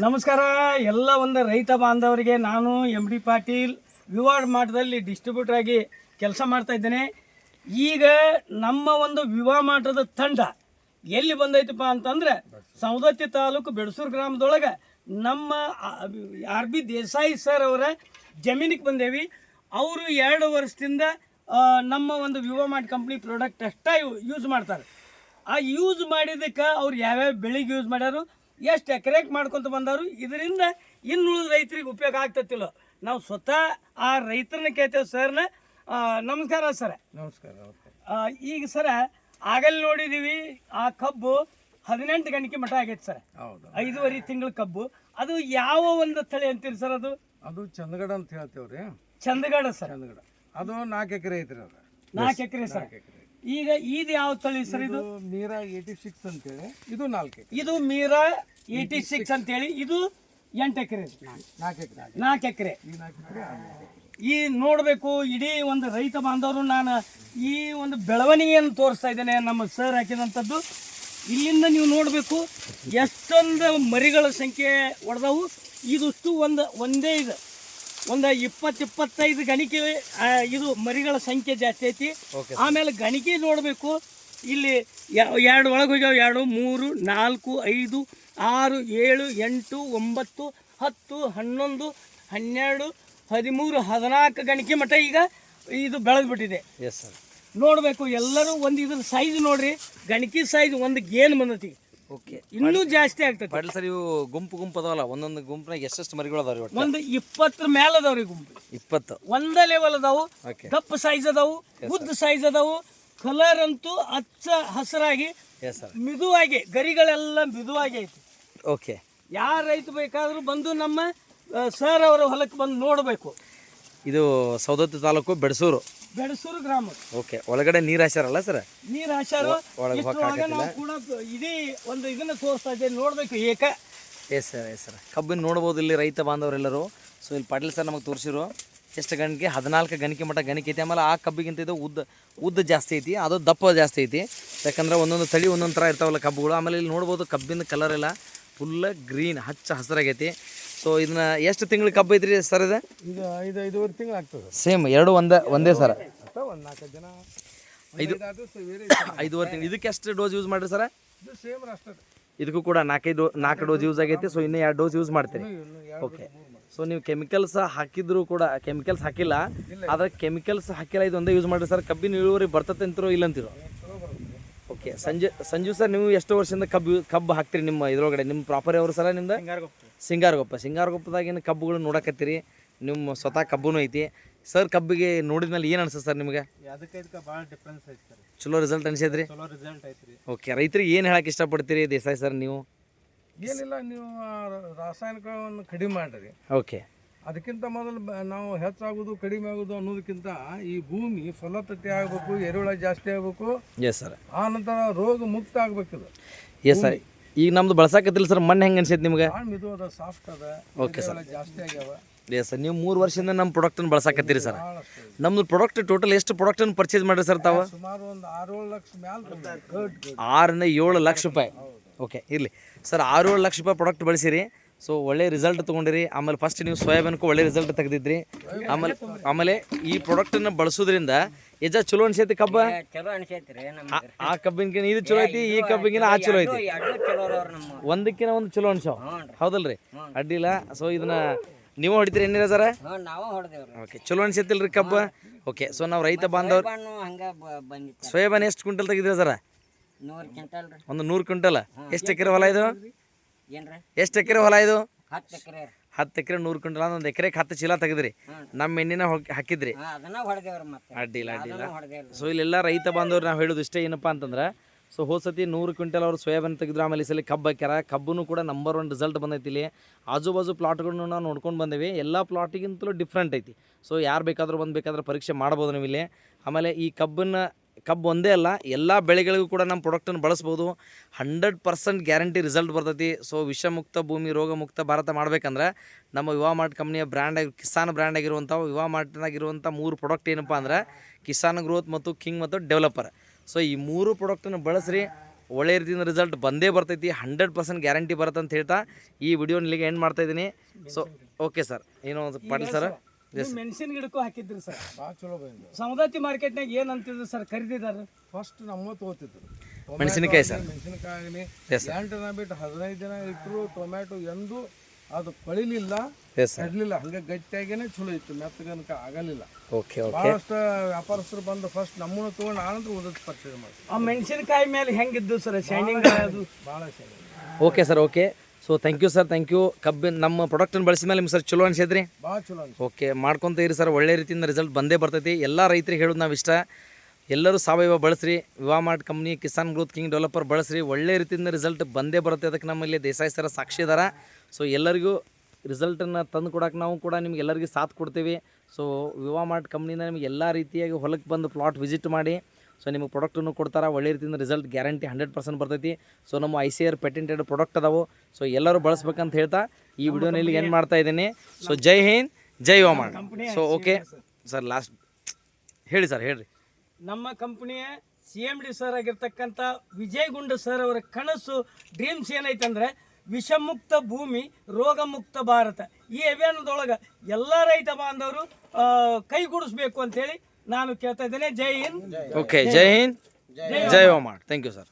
ನಮಸ್ಕಾರ. ಎಲ್ಲ ಒಂದು ರೈತ ಬಾಂಧವರಿಗೆ ನಾನು ಎಂ ಡಿ ಪಾಟೀಲ್ ವಿವಾಡ್ ಮಾಟದಲ್ಲಿ ಡಿಸ್ಟ್ರಿಬ್ಯೂಟರ್ ಆಗಿ ಕೆಲಸ ಮಾಡ್ತಾ ಇದ್ದೇನೆ. ಈಗ ನಮ್ಮ ಒಂದು ವಿವಾ ಮಾಟದ ತಂಡ ಎಲ್ಲಿ ಬಂದೈತಪ್ಪ ಅಂತಂದ್ರೆ ಸವದತ್ತಿ ತಾಲೂಕು ಬೆಡಸೂರು ಗ್ರಾಮದೊಳಗೆ ನಮ್ಮ ಆರ್ ಬಿ ದೇಸಾಯಿ ಸರ್ ಅವರ ಜಮೀನಿಗೆ ಬಂದೇವಿ. ಅವರು ಎರಡು ವರ್ಷದಿಂದ ನಮ್ಮ ಒಂದು ವಿವೋ ಮಾರ್ಟ್ ಕಂಪ್ನಿ ಪ್ರಾಡಕ್ಟ್ ಅಷ್ಟೇ ಯೂಸ್ ಮಾಡ್ತಾರೆ. ಆ ಯೂಸ್ ಮಾಡಿದ್ದಕ್ಕೆ ಅವ್ರು ಯಾವ್ಯಾವ ಬೆಳಿಗ್ಗೆ ಯೂಸ್ ಮಾಡ್ಯಾರು? ಎಷ್ಟು ಎಕರೆಕ್ ಮಾಡ್ಕೊತ ಬಂದವರು? ಇದರಿಂದ ಇನ್ನುಳಿದ ರೈತರಿಗೆ ಉಪಯೋಗ ಆಗ್ತತಿಲ್ಲ. ನಾವು ಸ್ವತಃ ಆ ರೈತರನ್ನ ಕೇಳ್ತೇವೆ ಸರ್ನ. ನಮಸ್ಕಾರ ಸರ್. ನಮಸ್ಕಾರ ಈಗ ಸರ ಆಗಲ್ಲಿ ನೋಡಿದೀವಿ ಆ ಕಬ್ಬು ಹದಿನೆಂಟು ಗಂಟೆ ಮಠ ಆಗೈತೆ ಸರ್. ಹೌದು. ಐದೂವರೆ ತಿಂಗಳ ಕಬ್ಬು. ಅದು ಯಾವ ಒಂದು ತಳಿ ಅಂತೀರಿ ಸರ್ ಅದು? ಅದು ಚಂದಗಡ ಅಂತ ಹೇಳ್ತೇವ್ರಿ. ಚಂದಗಡ ಸರ್. ಚಂದಗಡ. ಅದು ನಾಲ್ಕು ಎಕರೆ ಐತ್ರಿ ಅದು. ನಾಲ್ಕು ಎಕರೆ ಸರ್. ಈಗ ಇದು ಯಾವ ತಳಿ ಸರ್ ಇದು ಮೀರಾ ಏಯ್ಟಿ ಸಿಕ್ಸ್ ಅಂತೇಳಿ. ಇದು ನಾಲ್ಕು ಇದು ಮೀರಾ ಏಯ್ಟಿ ಸಿಕ್ಸ್ ಅಂತೇಳಿ. ಇದು ಎಂಟು ಎಕರೆ ನಾಲ್ಕು ಎಕರೆ ನಾಲ್ಕು ಎಕರೆ. ಈ ನೋಡಬೇಕು ಇಡೀ ಒಂದು ರೈತ ಬಾಂಧವರು ನಾನು ಈ ಒಂದು ಬೆಳವಣಿಗೆಯನ್ನು ತೋರಿಸ್ತಾ ಇದ್ದೇನೆ ನಮ್ಮ ಸರ್ ಹಾಕಿದಂಥದ್ದು. ಇಲ್ಲಿಂದ ನೀವು ನೋಡಬೇಕು ಎಷ್ಟೊಂದು ಮರಿಗಳ ಸಂಖ್ಯೆ ಹೊಡೆದವು ಇದಷ್ಟು ಒಂದು ಒಂದೇ ಇದು. ಒಂದು ಇಪ್ಪತ್ತು ಇಪ್ಪತ್ತೈದು ಗಣಿಕೆ ಇದು ಮರಿಗಳ ಸಂಖ್ಯೆ ಜಾಸ್ತಿ ಐತಿ. ಆಮೇಲೆ ಗಣಿಕೆ ನೋಡಬೇಕು. ಇಲ್ಲಿ ಎರಡು ಒಳಗೆ ಹೋಗ್ಯಾವ ಎರಡು ಮೂರು ನಾಲ್ಕು ಐದು ಆರು ಏಳು ಎಂಟು ಒಂಬತ್ತು ಹತ್ತು ಹನ್ನೊಂದು ಹನ್ನೆರಡು ಹದಿಮೂರು ಹದಿನಾಲ್ಕು ಗಣಿಕೆ ಮಟ್ಟ ಈಗ ಇದು ಬೆಳೆದ್ಬಿಟ್ಟಿದೆ. ಎಸ್ ಸರ್ ನೋಡಬೇಕು ಎಲ್ಲರೂ ಒಂದು ಇದ್ರ ಸೈಜ್ ನೋಡ್ರಿ. ಗಣಿಕೆ ಸೈಜ್ ಒಂದು ಗೇನ್ ಬಂದತಿ. ಓಕೆ. ಇನ್ನೂ ಜಾಸ್ತಿ ಆಗ್ತದೆ. ಪಾಟೀಲ್ ಸರ್ ಇವು ಗುಂಪು ಗುಂಪು ಅದಾವಲ್ಲ ಒಂದೊಂದು ಗುಂಪಿನಾಗ ಎಷ್ಟೆಷ್ಟು ಮರಿಗಳು ಅದಾವ ರೀ ಒಂದು ಇಪ್ಪತ್ತರ ಮೇಲೆ ಅದಾವ್ರಿ ಗುಂಪು. ಇಪ್ಪತ್ತು. ಒಂದ ಲೆವೆಲ್ ಅದಾವು ಓಕೆ. ದಪ್ಪ ಸೈಜ್ ಅದಾವು ಉದ್ದ ಸೈಜ್ ಅದಾವು ಕಲರ್ ಅಂತೂ ಹಚ್ಚ ಹಸರಾಗಿ ಎಸ್ ಸರ್ ಮಿದುವಾಗಿ ಗರಿಗಳೆಲ್ಲ ಮಿದುವಾಗಿ ಐತಿ. ಓಕೆ. ಯಾರು ರೈತ ಬೇಕಾದರೂ ಬಂದು ನಮ್ಮ ಸರ್ ಅವರ ಹೊಲಕ್ಕೆ ಬಂದು ನೋಡಬೇಕು. ಇದು ಸೌದತ್ತಿ ತಾಲೂಕು ಬೆಡಸೂರು. ಬೆಡಸೂರು ಗ್ರಾಮ. ಓಕೆ ಒಳಗಡೆ ನೀರು ಹಾಸ್ಯಾರಲ್ಲ ಸರ್? ನೀರು ಹಾಸ್ಯಾರು. ಒಳಗೆ ಇಷ್ಟರೊಳಗೆ ನಾವು ಕೂಡ ಇಡೀ ಒಂದು ಇದನ್ನ ತೋರಿಸ್ತಾ ಇದ್ದೇವೆ ನೋಡಬೇಕು ಏಕ. ಎಸ್ ಸರ್ ಎಸ್ ಸರ್ ಕಬ್ಬಿನ ನೋಡ್ಬೋದು ಇಲ್ಲಿ ರೈತ ಬಾಂಧವರೆಲ್ಲರೂ. ಸೊ ಇಲ್ಲಿ ಪಾಟೀಲ್ ಸರ್ ನಮಗೆ ತೋರಿಸಿರು ಎಷ್ಟು ಗಣಿಕೆ ಹದಿನಾಲ್ಕು ಗಣಿಕೆ ಮಟ್ಟ ಗಣಿಕೆ ಐತಿ. ಆಮೇಲೆ ಆ ಕಬ್ಬಿಗಿಂತ ಇದು ಉದ್ದ ಉದ್ದ ಜಾಸ್ತಿ ಐತಿ ಅದು ದಪ್ಪ ಜಾಸ್ತಿ ಐತಿ. ಯಾಕಂದ್ರೆ ಒಂದೊಂದು ತಳಿ ಒಂದೊಂದು ಥರ ಇರ್ತಾವಲ್ಲ ಕಬ್ಬುಗಳು. ಆಮೇಲೆ ಇಲ್ಲಿ ನೋಡ್ಬೋದು ಕಬ್ಬಿನ ಕಲರ್ ಎಲ್ಲ ಫುಲ್ಲ ಗ್ರೀನ್ ಹಚ್ಚ ಹಸಿರಾಗೈತಿ. ಸೊ ಇದನ್ನ ಎಷ್ಟು ತಿಂಗಳ ಕಬ್ಬು ಐತ್ರಿ ಸರ್ ಇದು? ಇದು ಐದು ಐದೂವರೆ ತಿಂಗಳು ಆಗ್ತದೆ. ಸೇಮ್ ಎರಡು ಒಂದೇ ಒಂದೇ ಸರ್. ಒಂದು ನಾಲ್ಕು ಜನ. ಐದು ಐದುವರೆ ತಿಂಗಳು. ಇದಕ್ಕೆ ಎಷ್ಟು ಡೋಸ್ ಯೂಸ್ ಮಾಡ್ರಿ ಸರ್? ಇದು ಸೇಮ್ ಅಷ್ಟೇ ಇದಕ್ಕೂ ಕೂಡ ನಾಲ್ಕೈದು ನಾಲ್ಕು ಡೋಸ್ ಯೂಸ್ ಆಗೈತಿ. ಸೊ ಇನ್ನೂ ಎರಡು ಡೋಸ್ ಯೂಸ್ ಮಾಡ್ತೀರಿ. ಓಕೆ ಸೊ ನೀವು ಕೆಮಿಕಲ್ಸ್ ಹಾಕಿದ್ರು ಕೂಡ ಕೆಮಿಕಲ್ಸ್ ಹಾಕಿಲ್ಲ. ಆದ್ರೆ ಕೆಮಿಕಲ್ಸ್ ಹಾಕಿಲ್ಲ ಇದು ಒಂದೇ ಯೂಸ್ ಮಾಡಿರಿ ಸರ್. ಕಬ್ಬಿನ ಇಳುವರಿ ಬರ್ತತೆ ಅಂತಿರೋ ಇಲ್ಲ ಅಂತಿರೋ? ಓಕೆ ಸಂಜೆ ಸಂಜು ಸರ್ ನೀವು ಎಷ್ಟು ವರ್ಷದಿಂದ ಕಬ್ಬು ಕಬ್ಬು ಹಾಕ್ತೀರಿ ನಿಮ್ಮ ಇದ್ರೊಳಗಡೆ? ನಿಮ್ಮ ಪ್ರಾಪರ್ ಅವರು ಸರ ನಿಮ್ದು? ಸಿಂಗಾರಗೊಪ್ಪ. ಸಿಂಗಾರಗೊಪ್ಪದಾಗಿನ ಕಬ್ಬುಗಳು ನೋಡಕತ್ತೀರಿ? ನಿಮ್ಮ ಸ್ವತಃ ಕಬ್ಬುನು ಐತಿ. ಸರ್ ಕಬ್ಬಿಗೆ ನೋಡಿದ ಮೇಲೆ ಏನು ಅನ್ಸುತ್ತೆ ಸರ್ ನಿಮಗೆ? ಅದಕ್ಕೆ ಇದಕ್ಕೆ ಭಾಳ ಡಿಫ್ರೆನ್ಸ್ ಐತೆ ಸರ್. ಚಲೋ ರಿಸಲ್ಟ್ ಅನ್ಸಿದ್ರಿ ಚಲೋ ರಿಸಲ್ಟ್ ಐತ್ರಿ ಓಕೆ ರೈತರಿಗೆ ಏನು ಹೇಳಕ್ಕೆ ಇಷ್ಟಪಡ್ತೀರಿ ದೇಸಾಯಿ ಸರ್ ನೀವು? ಏನಿಲ್ಲ ನೀವು ರಾಸಾಯನಿಕವನ್ನು ಕಡಿಮೆ ಮಾಡಿರಿ. ಓಕೆ. ಅದಕ್ಕಿಂತ ಮೊದಲು ನಾವು ಹೆಚ್ಚಾಗೋದು ಕಡಿಮೆ ಆಗೋದು ಅನ್ನೋದಕ್ಕಿಂತ ಈ ಭೂಮಿ ಫಲವತ್ತತೆ ಆಗಬೇಕು ಎರೆಹುಳ ಜಾಸ್ತಿ ಆಗಬೇಕು. ಎಸ್ ಸರ್ ಆ ನಂತರ ರೋಗ ಮುಕ್ತ ಆಗ್ಬೇಕಿದು. ಎಸ್ ಸರ್ ಈಗ ನಮ್ದು ಬಳಸಾಕತ್ತಿಲ್ಲ ಸರ್ ಮಣ್ಣು ಹೆಂಗೆ ಅನ್ಸೈತೆ ನಿಮ್ಗೆ? ಭಾಳ ಮಿದು ಅದ ಸಾಫ್ಟ್ ಅದ ಓಕೆ ಸರ್. ಜಾಸ್ತಿ ಆಗ್ಯಾವ. ಎಸ್ ಸರ್ ನೀವು ಮೂರು ವರ್ಷದಿಂದ ನಮ್ಮ ಪ್ರಾಡಕ್ಟನ್ನು ಬಳಸಾಕತ್ತೀರಿ ಸರ್. ನಮ್ದು ಪ್ರಾಡಕ್ಟ್ ಟೋಟಲ್ ಎಷ್ಟು ಪ್ರಾಡಕ್ಟನ್ನು ಪರ್ಚೇಸ್ ಮಾಡಿರಿ ಸರ್ ತಾವು? ಸುಮಾರು ಒಂದು ಆರು ಏಳು ಲಕ್ಷ ಮ್ಯಾಲ ಆರರಿಂದ ಏಳು ಲಕ್ಷ ರೂಪಾಯಿ. ಓಕೆ ಇರಲಿ. ಸರ್ ಆರು ಏಳು ಲಕ್ಷ ರೂಪಾಯಿ ಪ್ರಾಡಕ್ಟ್ ಬಳಸಿರಿ. ಸೊ ಒಳ್ಳೆ ರಿಸಲ್ಟ್ ತೊಗೊಂಡಿರಿ. ಆಮೇಲೆ ಫಸ್ಟ್ ನೀವು ಸೋಯಾಬೀನ್ಗೂ ಒಳ್ಳೆ ರಿಸಲ್ಟ್ ತೆಗೆದಿದ್ರಿ. ಆಮೇಲೆ ಆಮೇಲೆ ಈ ಪ್ರಾಡಕ್ಟನ್ನು ಬಳಸೋದ್ರಿಂದ ಎಜ ಚಲೋ ಅನ್ಸೈತಿ ಕಬ್ಬ? ಚಲೋ ಅನ್ಸೈತ್ರಿ ಆ- ಕಬ್ಬಿನ ಇದು ಚಲೋ ಐತಿ ಈ ಕಬ್ಬಿನ ಆ ಚಲೋ ಐತಿ. ಒಂದಕ್ಕಿನ ಒಂದು ಚಲೋ ಅನ್ಸಾವ ಹೌದಲ್ರಿ? ಅಡ್ಡಿಲ್ಲ ಸೊ ಇದನ್ನ ನೀವು ಹೊಡಿತೀರಿ ಏನಿರ ಸರ್? ಓಕೆ ಚಲೋ ಅನ್ಸೈತಿಲ್ರಿ ಕಬ್ಬ? ಓಕೆ ಸೊ ನಾವು ರೈತ ಬಾಂಧವ್ರು ಸೋಯಾಬೀನ್ ಎಷ್ಟು ಕ್ವಿಂಟಲ್ ತೆಗಿದ್ರಿ ಸರ? ಒಂದು ನೂರು ಕ್ವಿಂಟಲ್? ಎಷ್ಟು ಎಕರೆ ಹೊಲ ಇದು? ಎಷ್ಟು ಎಕರೆ ಹೊಲ ಇದು? ಹತ್ತು ಎಕರೆ ಹತ್ತು ಎಕರೆ ನೂರು ಕ್ವಿಂಟಲ್ ಅಂದ್ರೆ ಒಂದು ಎಕರೆಗೆ ಹತ್ತು ಚೀಲ ತೆಗೆದ್ರಿ. ನಮ್ಮ ಎಣ್ಣಿನ ಹಾಕಿದ್ರಿ. ಅಡ್ಡಿಲ್ಲ ಅಡ್ಡಿಲ್ಲ. ಸೊ ಇಲ್ಲೆಲ್ಲ ರೈತ ಬಾಂಧವ್ರು ನಾವು ಹೇಳೋದು ಇಷ್ಟೇ ಏನಪ್ಪ ಅಂತಂದ್ರೆ ಸೊ ಹೋದ ಸತಿ ನೂರು ಕ್ವಿಂಟಲ್ ಅವ್ರು ಸೋಯಾಬೀನ್ ತೆಗೆದ್ರು ಆಮೇಲೆ ಈ ಸಲ ಕಬ್ಬು ಹಾಕ್ಯಾರ. ಕಬ್ಬನು ಕೂಡ ನಂಬರ್ ಒನ್ ರಿಸಲ್ಟ್ ಬಂದೈತಿ ಇಲ್ಲಿ. ಆಜು ಬಾಜು ಪ್ಲಾಟ್ಗಳನ್ನು ನಾವು ನೋಡ್ಕೊಂಡು ಬಂದೇವಿ. ಎಲ್ಲ ಪ್ಲಾಟಿಗಿಂತಲೂ ಡಿಫ್ರೆಂಟ್ ಐತಿ. ಸೊ ಯಾರು ಬೇಕಾದರೂ ಬಂದು ಬೇಕಾದ್ರೆ ಪರೀಕ್ಷೆ ಮಾಡ್ಬೋದು ನೀವು ಇಲ್ಲಿ. ಆಮೇಲೆ ಈ ಕಬ್ಬನ್ನ ಕಬ್ಬು ಒಂದೇ ಅಲ್ಲ, ಎಲ್ಲ ಬೆಳೆಗಳಿಗೂ ಕೂಡ ನಮ್ಮ ಪ್ರಾಡಕ್ಟನ್ನು ಬಳಸ್ಬೋದು. ಹಂಡ್ರೆಡ್ ಪರ್ಸೆಂಟ್ ಗ್ಯಾರಂಟಿ ರಿಸಲ್ಟ್ ಬರ್ತೈತಿ. ಸೊ ವಿಷಮುಕ್ತ ಭೂಮಿ, ರೋಗಮುಕ್ತ ಭಾರತ ಮಾಡಬೇಕಂದ್ರೆ ನಮ್ಮ ವಿವಾ ಮಾರ್ಟ್ ಕಂಪ್ನಿಯ ಬ್ರ್ಯಾಂಡ್ ಆಗಿ ಕಿಸಾನ್ ಬ್ರ್ಯಾಂಡ್ ಆಗಿರುವಂಥ ವಿವಾ ಮಾರ್ಟ್ನಾಗಿರುವಂಥ ಮೂರು ಪ್ರಾಡಕ್ಟ್ ಏನಪ್ಪ ಅಂದ್ರೆ ಕಿಸಾನ್ ಗ್ರೋತ್ ಮತ್ತು ಕಿಂಗ್ ಮತ್ತು ಡೆವಲಪರ್ ಸೊ ಈ ಮೂರು ಪ್ರಾಡಕ್ಟನ್ನು ಬಳಸ್ರಿ, ಒಳ್ಳೆ ರೀತಿಯಿಂದ ರಿಸಲ್ಟ್ ಬಂದೇ ಬರ್ತೈತಿ ಹಂಡ್ರೆಡ್ ಪರ್ಸೆಂಟ್ ಗ್ಯಾರಂಟಿ ಬರುತ್ತೆ ಅಂತ ಹೇಳ್ತಾ ಈ ವಿಡಿಯೋ ಇಲ್ಲಿಗೆ ಎಂಡ್ ಮಾಡ್ತಾ ಇದ್ದೀನಿ. ಸೊ ಓಕೆ ಸರ್ ಏನೋ ಪಾಟೀಲ್ ಸರ್ ನೀವು ಮೆಣಸಿನ ಗಿಡಕ್ಕೂ ಹಾಕಿದ್ರಿ ಸರ್. ಭಾಳ ಚಲೋ ಬಂದಿದೆ. ಸವದತ್ತಿ ಮಾರ್ಕೆಟ್ನಾಗ ಏನು ಅಂತಿದ್ರು ಸರ್ ಖರೀದಿದಾರ? ಫಸ್ಟ್ ನಮ್ಮ ತಗೋತಿದ್ರು ಮೆಣಸಿನಕಾಯಿ ಸರ್. ಮೆಣಸಿನಕಾಯಿ ಎಂಟು ದಿನ ಬಿಟ್ಟು ಹದಿನೈದು ದಿನ ಇಟ್ಟರು ಟೊಮ್ಯಾಟೊ ಎಂದು ಅದು ಕೊಳಿಲಿಲ್ಲ ಕಡ್ಲಿಲ್ಲ. ಹಂಗೆ ಗಟ್ಟಿಯಾಗೇನೆ ಚಲೋ ಇತ್ತು ಮೆತ್ತಗನಕ ಆಗಲಿಲ್ಲ. ಓಕೆ ಓಕೆ ಭಾಳಷ್ಟು ವ್ಯಾಪಾರಸ್ಥರು ಬಂದು ಫಸ್ಟ್ ನಮ್ಮನ್ನು ತೊಗೊಂಡು ಆನಂತರ ಉದ್ದ ಪರ್ಚೇಸ್ ಮಾಡಿ ಆ ಮೆಣಸಿನಕಾಯಿ ಮೇಲೆ ಹೆಂಗಿದ್ದು ಸರ್ ಶೈನಿಂಗ್ ಅದು? ಭಾಳ shining okay sir okay so thank you sir thank you ಕಬ್ಬಿನ ನಮ್ಮ ಪ್ರಾಡಕ್ಟನ್ನು ಬಳಸಿದ ಮೇಲೆ ನಿಮ್ಗೆ ಸರ್ ಚಲೋ ಅನಿಸಿದ್ರಿ? ಭಾಳ ಚಲೋ ಅನ್ಸ ಓಕೆ ಮಾಡ್ಕೊತ ಇರಿ ಸರ್ ಒಳ್ಳೆ ರೀತಿಯಿಂದ ರಿಸಲ್ಟ್ ಬಂದೇ ಬರ್ತೈತಿ. ಎಲ್ಲ ರೈತರಿಗೆ ಹೇಳೋದು ನಾವು ಇಷ್ಟ. ಎಲ್ಲರೂ ಸಾವಯವ ಬಳಸ್ರಿ. Vivamart company Kisan growth king developer ಬಳಸ್ರಿ. ಒಳ್ಳೆ ರೀತಿಯಿಂದ ರಿಸಲ್ಟ್ ಬಂದೇ ಬರುತ್ತೆ. ಅದಕ್ಕೆ ನಮ್ಮಲ್ಲಿ ದೇಸಾಯಿ ಸರ ಸಾಕ್ಷಿ ಇದಾರ. ಸೊ ಎಲ್ಲರಿಗೂ ರಿಸಲ್ಟನ್ನು ತಂದು ಕೊಡೋಕೆ ನಾವು ಕೂಡ ನಿಮ್ಗೆ ಎಲ್ಲರಿಗೂ ಸಾಥ್ ಕೊಡ್ತೀವಿ. ಸೊ ವಿವಾಮಾರ್ಟ್ ಕಂಪ್ನಿಯಿಂದ ನಿಮ್ಗೆ ಎಲ್ಲ ರೀತಿಯಾಗಿ ಹೊಲಕ್ಕೆ ಬಂದು ಪ್ಲಾಟ್ ವಿಸಿಟ್ ಮಾಡಿ. ಸೊ ನಿಮಗೆ ಪ್ರಾಡಕ್ಟನ್ನು ಕೊಡ್ತಾರೆ ಒಳ್ಳೆ ರೀತಿಯಿಂದ ರಿಸಲ್ಟ್ ಗ್ಯಾರಂಟಿ ಹಂಡ್ರೆಡ್ ಪರ್ಸೆಂಟ್ ಬರ್ತೈತಿ. ಸೊ ನಮ್ಮ I C R patented product ಅದಾವು. ಸೊ ಎಲ್ಲರೂ ಬಳಸ್ಬೇಕಂತ ಹೇಳ್ತಾ ಈ ವಿಡಿಯೋನಲ್ಲಿ ಏನು ಮಾಡ್ತಾ ಇದ್ದೀನಿ. ಸೊ ಜೈ ಹಿಂದ್ ಜೈ ವಾಮಾರ್ಟ್ ಸೊ ಓಕೆ ಸರ್. ಲಾಸ್ಟ್ ಹೇಳಿ ಸರ್ ಹೇಳ್ರಿ. ನಮ್ಮ ಕಂಪ್ನಿಯ ಸಿ ಎಂ ಡಿ ಸರ್ ಆಗಿರ್ತಕ್ಕಂಥ ವಿಜಯ್ ಗುಂಡ ಸರ್ ಅವರ ಕನಸು ಡ್ರೀಮ್ಸ್ ಏನೈತಂದ್ರೆ ವಿಷಮುಕ್ತ ಭೂಮಿ ರೋಗಮುಕ್ತ ಭಾರತ. ಈ ಅಭಿಯಾನದೊಳಗೆ ಎಲ್ಲ ರೈತ ಬಾಂಧವರು ಕೈಗೂಡಿಸ್ಬೇಕು ಅಂತೇಳಿ ನಾನು ಕೇಳ್ತಾ ಇದ್ದೇನೆ ಜೈ ಹಿಂದ್. ಓಕೆ ಜೈ ಹಿಂದ್. ಜೈ ಓಮಾಡ್ ಥ್ಯಾಂಕ್ ಯು ಸರ್